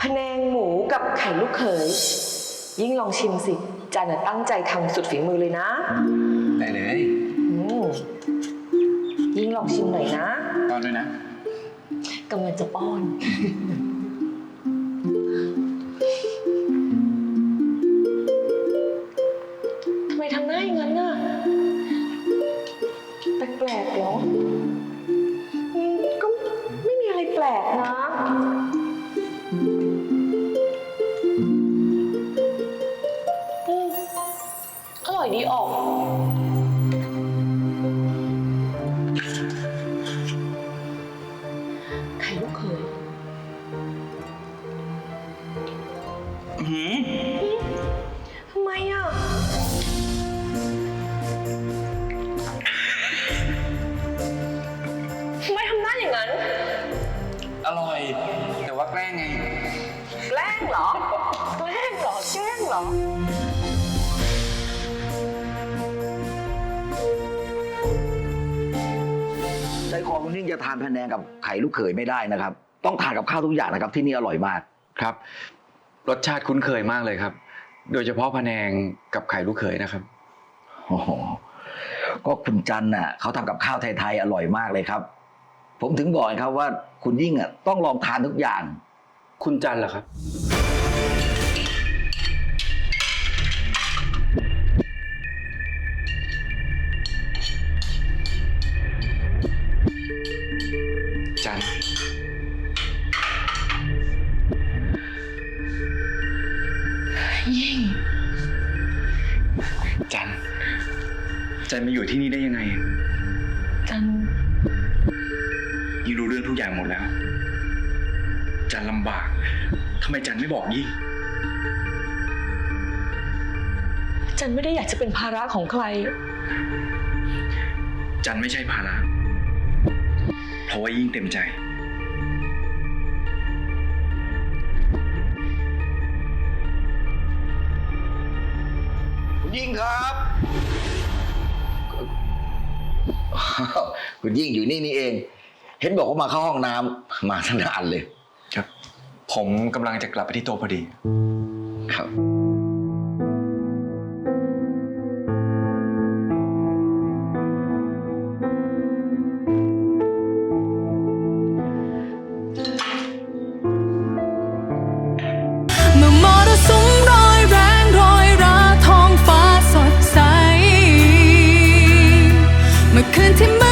เขย ยิ่งลองชิมสิ จันน่ะตั้งใจทำสุดฝีมือเลยนะ ได้เลยอืมยิ่งลองชิมหน่อยนะป้อนด้วยนะ กำลังจะป้อน ทำไมทำหน้าอย่างนั้นน่ะแปลกๆเหรออืมก็ไม่มีอะไรแปลกนะ อร่อยดีออก ไข่ลูกเขยทำไมอะ ทำไมทำหน้าอย่างนั้น อร่อย แต่ว่าแกล้งไง แกล้งเหรอ แกล้งเหรอ แกล้งเหรอ ใจคอคุณยิ่งจะทานพะแนงกับไข่ลูกเขยไม่ได้นะครับ ต้องทานกับข้าวทุกอย่างนะครับ ที่นี่อร่อยมาก ครับ รสชาติคุ้นเคยมากเลยครับ โดยเฉพาะพะแนงกับไข่ลูกเขยนะครับ โอ้โหก็คุณจันน่ะเขาทำกับข้าวไทยๆอร่อยมากเลยครับ ผมถึงบอกไงครับว่าคุณยิ่งอะต้องลองทานทุกอย่าง คุณจันเหรอครับ จัน จันมาอยู่ที่นี่ได้ยังไง จันยิ่งรู้เรื่องทุกอย่างหมดแล้ว จันลำบากทำไมจันไม่บอกยิ่งจันไม่ได้อยากจะเป็นภาระของใคร จันไม่ใช่ภาระ เพราะว่ายิ่งเต็มใจ คุณยิ่งครับคุณยิ่งอยู่นี่นี่เอง เห็นบอกว่ามาเข้าห้องน้ำมาตั้งนานเลย ครับ ผมกำลังจะกลับไปที่โต๊ะพอดี ครับ me kunt in me